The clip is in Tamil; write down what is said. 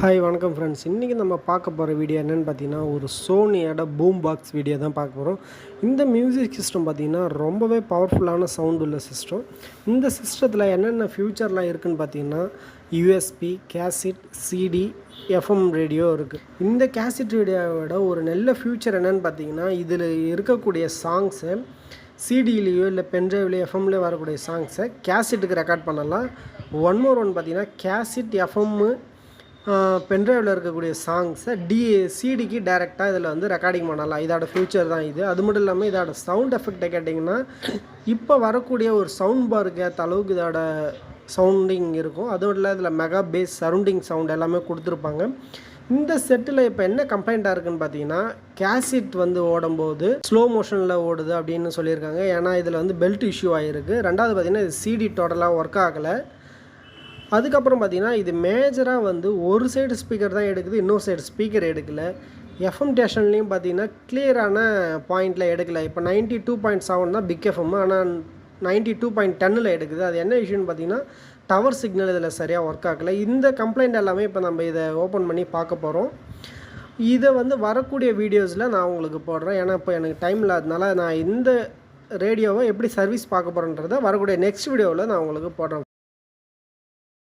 ஹாய் வணக்கம் ஃப்ரெண்ட்ஸ் இன்றைக்கி நம்ம பார்க்க போகிற வீடியோ என்னென்னு பார்த்தீங்கன்னா ஒரு சோனியோட பூம் பாக்ஸ் வீடியோ தான் பார்க்க போகிறோம் இந்த மியூசிக் சிஸ்டம் பார்த்திங்கன்னா ரொம்பவே பவர்ஃபுல்லான சவுண்ட் உள்ள சிஸ்டம் இந்த சிஸ்டத்தில் என்னென்ன ஃபியூச்சர்லாம் இருக்குதுன்னு பார்த்தீங்கன்னா USB cassette CD FM radio இருக்குது இந்த கேசிட் ரேடியோவோட ஒரு நல்ல ஃபியூச்சர் என்னென்னு பார்த்தீங்கன்னா இதில் இருக்கக்கூடிய சாங்ஸை சிடியிலேயோ இல்லை பென்ட்ரைவ்லேயோ எஃப்எம்லேயோ வரக்கூடிய சாங்ஸை கேசிட்டுக்கு ரெக்கார்ட் பண்ணலாம். ஒன் மோர் ஒன் பார்த்தீங்கன்னா கேசிட் எஃப்எம்மு பென்ட்ரைவில் இருக்கக்கூடிய சாங்ஸை டி சிடிக்கு டேரெக்டாக இதில் வந்து ரெக்கார்டிங் பண்ணலாம். இதோட ஃபியூச்சர் தான் இது. அது மட்டும் இல்லாமல் இதோட சவுண்ட் எஃபெக்டை கேட்டிங்கன்னா இப்போ வரக்கூடிய ஒரு சவுண்ட் பாருக்கு ஏற்ற அளவுக்கு இதோட சவுண்டிங் இருக்கும். அதுவும் இல்லை இதில் மெகா பேஸ் சரௌண்டிங் சவுண்ட் எல்லாமே கொடுத்துருப்பாங்க. இந்த செட்டில் இப்போ என்ன கம்ப்ளைண்ட்டாக இருக்குன்னு பார்த்தீங்கன்னா கேசிட் வந்து ஓடும்போது ஸ்லோ மோஷனில் ஓடுது அப்படின்னு சொல்லியிருக்காங்க. ஏன்னா இதில் வந்து பெல்ட் இஷ்யூ ஆகிருக்கு ரெண்டாவது பார்த்தீங்கன்னா இது சிடி டோட்டலாக ஒர்க் ஆகலை. அதுக்கப்புறம் பார்த்தீங்கன்னா இது மேஜராக வந்து ஒரு சைடு ஸ்பீக்கர் தான் எடுக்குது இன்னொரு சைடு ஸ்பீக்கர் எடுக்கல. எஃப்எம் ஸ்டேஷன்லேயும் பார்த்தீங்கன்னா கிளியரான பாயிண்டில் எடுக்கல. இப்போ நைன்ட்டி டூ பாயிண்ட் செவன் தான் பிக் எஃப்எம் ஆனால் நைன்ட்டி டூ பாயிண்ட் டென்னில் எடுக்குது. அது என்ன இஷ்யூன்னு பார்த்தீங்கன்னா டவர் சிக்னல் இதில் சரியாக ஒர்க் ஆகலை இந்த கம்ப்ளைண்ட் எல்லாமே இப்போ நம்ம இதை ஓப்பன் பண்ணி பார்க்க போகிறோம் இதை வந்து வரக்கூடிய வீடியோஸில் நான் உங்களுக்கு போடுறேன். ஏன்னா இப்போ எனக்கு டைம் இல்லாதனால நான் இந்த ரேடியோவை எப்படி சர்வீஸ் பார்க்க போகிறேன்றதை வரக்கூடிய நெக்ஸ்ட் வீடியோவில் நான் உங்களுக்கு போடுறேன்.